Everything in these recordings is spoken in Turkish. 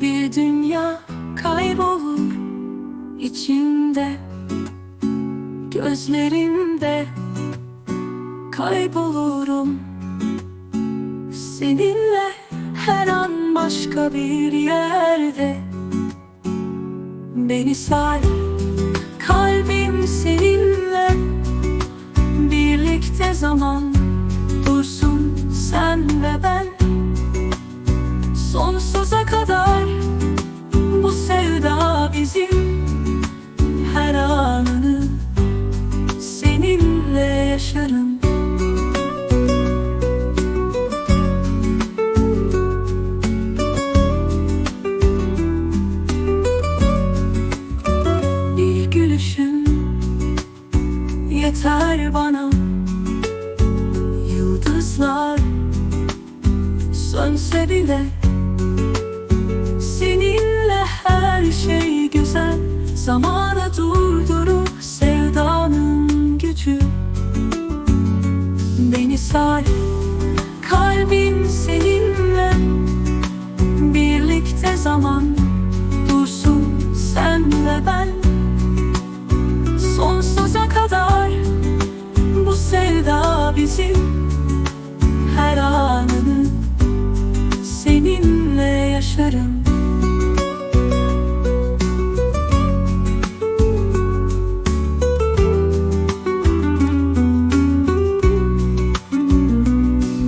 Bir dünya kaybolur içinde Gözlerinde kaybolurum. Seninle her an başka bir yerde. Beni sar kalbim seninle. Birlikte zaman yeter bana. Yıldızlar sönse bile Seninle her şey güzel. Zamanı durdurur sevdanın gücü Beni sar yaşarım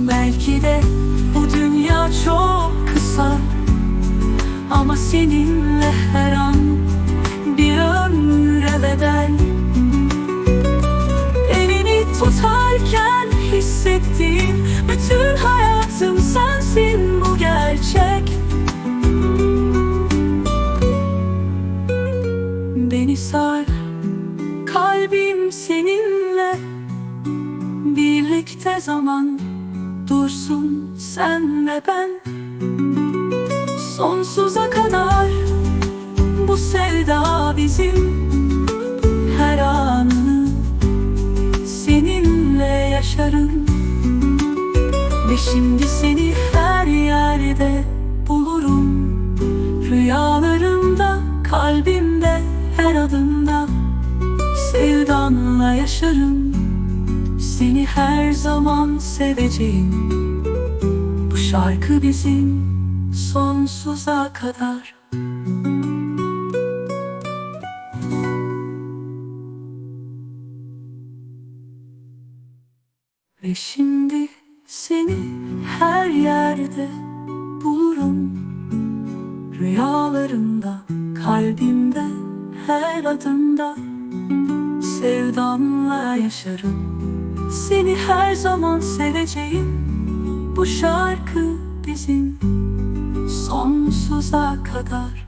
Belki de bu dünya çok kısa Ama seninle her Beni sar kalbim seninle. Birlikte zaman dursun sen ve ben. Sonsuza kadar bu sevda bizim. Her anını seninle yaşarım. Ve şimdi seni her adımda Sevdanla yaşarım. Seni her zaman seveceğim. Bu şarkı bizim sonsuza kadar. Ve şimdi seni her yerde bulurum. Rüyalarımda, kalbimde, her adımda Sevdamla yaşarım. Seni her zaman seveceğim. Bu şarkı bizim sonsuza kadar